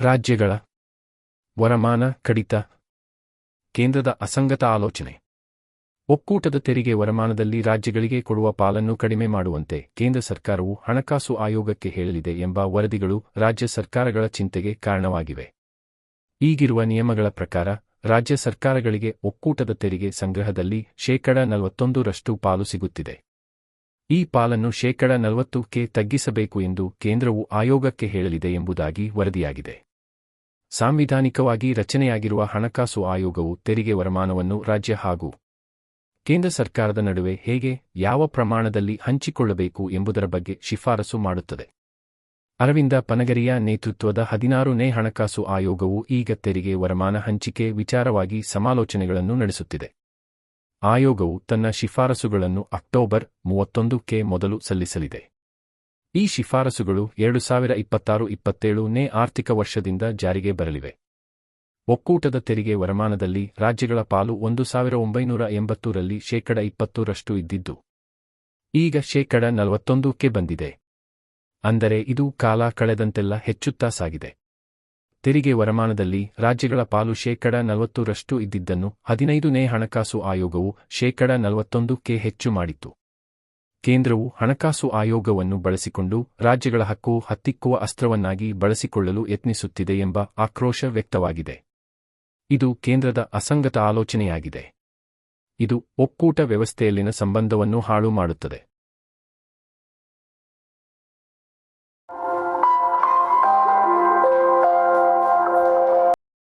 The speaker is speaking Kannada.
ರಾಜ್ಯಗಳ ವರಮಾನ ಕಡಿತ, ಕೇಂದ್ರದ ಅಸಂಗತ ಆಲೋಚನೆ. ಒಕ್ಕೂಟದ ತೆರಿಗೆ ವರಮಾನದಲ್ಲಿ ರಾಜ್ಯಗಳಿಗೆ ಕೊಡುವ ಪಾಲನ್ನು ಕಡಿಮೆ ಮಾಡುವಂತೆ ಕೇಂದ್ರ ಸರ್ಕಾರವು ಹಣಕಾಸು ಆಯೋಗಕ್ಕೆ ಹೇಳಲಿದೆ ಎಂಬ ವರದಿಗಳು ರಾಜ್ಯ ಸರ್ಕಾರಗಳ ಚಿಂತೆಗೆ ಕಾರಣವಾಗಿವೆ. ಈಗಿರುವ ನಿಯಮಗಳ ಪ್ರಕಾರ, ರಾಜ್ಯ ಸರ್ಕಾರಗಳಿಗೆ ಒಕ್ಕೂಟದ ತೆರಿಗೆ ಸಂಗ್ರಹದಲ್ಲಿ ಶೇಕಡ ನಲವತ್ತೊಂದರಷ್ಟು ಪಾಲು ಸಿಗುತ್ತಿದೆ. ಈ ಪಾಲನ್ನು ಶೇಕಡ ನಲವತ್ತಕ್ಕೆ ತಗ್ಗಿಸಬೇಕು ಎಂದು ಕೇಂದ್ರವು ಆಯೋಗಕ್ಕೆ ಹೇಳಲಿದೆ ಎಂಬುದಾಗಿ ವರದಿಯಾಗಿದೆ. ಸಾಂವಿಧಾನಿಕವಾಗಿ ರಚನೆಯಾಗಿರುವ ಹಣಕಾಸು ಆಯೋಗವು ತೆರಿಗೆ ವರಮಾನವನ್ನು ರಾಜ್ಯ ಹಾಗೂ ಕೇಂದ್ರ ಸರ್ಕಾರದ ನಡುವೆ ಹೇಗೆ, ಯಾವ ಪ್ರಮಾಣದಲ್ಲಿ ಹಂಚಿಕೊಳ್ಳಬೇಕು ಎಂಬುದರ ಬಗ್ಗೆ ಶಿಫಾರಸು ಮಾಡುತ್ತದೆ. ಅರವಿಂದ ಪನಗರಿಯ ನೇತೃತ್ವದ ಹದಿನಾರನೇ ಹಣಕಾಸು ಆಯೋಗವು ಈಗ ತೆರಿಗೆ ವರಮಾನ ಹಂಚಿಕೆ ವಿಚಾರವಾಗಿ ಸಮಾಲೋಚನೆಗಳನ್ನು ನಡೆಸುತ್ತಿದೆ. ಆಯೋಗವು ತನ್ನ ಶಿಫಾರಸುಗಳನ್ನು ಅಕ್ಟೋಬರ್ ಮೂವತ್ತೊಂದಕ್ಕೆ ಮೊದಲು ಸಲ್ಲಿಸಲಿದೆ. ಈ ಶಿಫಾರಸುಗಳು ಎರಡು ಸಾವಿರ ಇಪ್ಪತ್ತಾರು ಇಪ್ಪತ್ತೇಳು ನೇ ಆರ್ಥಿಕ ವರ್ಷದಿಂದ ಜಾರಿಗೆ ಬರಲಿವೆ. ಒಕ್ಕೂಟದ ತೆರಿಗೆ ವರಮಾನದಲ್ಲಿ ರಾಜ್ಯಗಳ ಪಾಲು ಒಂದು ಸಾವಿರ ಒಂಬೈನೂರ ಎಂಬತ್ತೂರಲ್ಲಿ ಶೇಕಡ ಇಪ್ಪತ್ತರಷ್ಟು ಇದ್ದಿದ್ದು, ಈಗ ಶೇಕಡ ನಲವತ್ತೊಂದಕ್ಕೆ ಬಂದಿದೆ. ಅಂದರೆ ಇದು ಕಾಲ ಕಳೆದಂತೆಲ್ಲ ಹೆಚ್ಚುತ್ತಾ ಸಾಗಿದೆ. ತೆರಿಗೆ ವರಮಾನದಲ್ಲಿ ರಾಜ್ಯಗಳ ಪಾಲು ಶೇಕಡ ನಲವತ್ತರಷ್ಟು ಇದ್ದಿದ್ದನ್ನು ಹದಿನೈದನೇ ಹಣಕಾಸು ಆಯೋಗವು ಶೇಕಡ ನಲವತ್ತೊಂದಕ್ಕೆ ಹೆಚ್ಚು ಮಾಡಿತು ಕೇಂದ್ರವು ಹಣಕಾಸು ಆಯೋಗವನ್ನು ಬಳಸಿಕೊಂಡು ರಾಜ್ಯಗಳ ಹಕ್ಕು ಹತ್ತಿಕ್ಕುವ ಅಸ್ತ್ರವನ್ನಾಗಿ ಬಳಸಿಕೊಳ್ಳಲು ಯತ್ನಿಸುತ್ತಿದೆ ಎಂಬ ಆಕ್ರೋಶ ವ್ಯಕ್ತವಾಗಿದೆ. ಇದು ಕೇಂದ್ರದ ಅಸಂಗತ ಆಲೋಚನೆಯಾಗಿದೆ. ಇದು ಒಕ್ಕೂಟ ವ್ಯವಸ್ಥೆಯಲ್ಲಿನ ಸಂಬಂಧವನ್ನು ಹಾಳು ಮಾಡುತ್ತದೆ.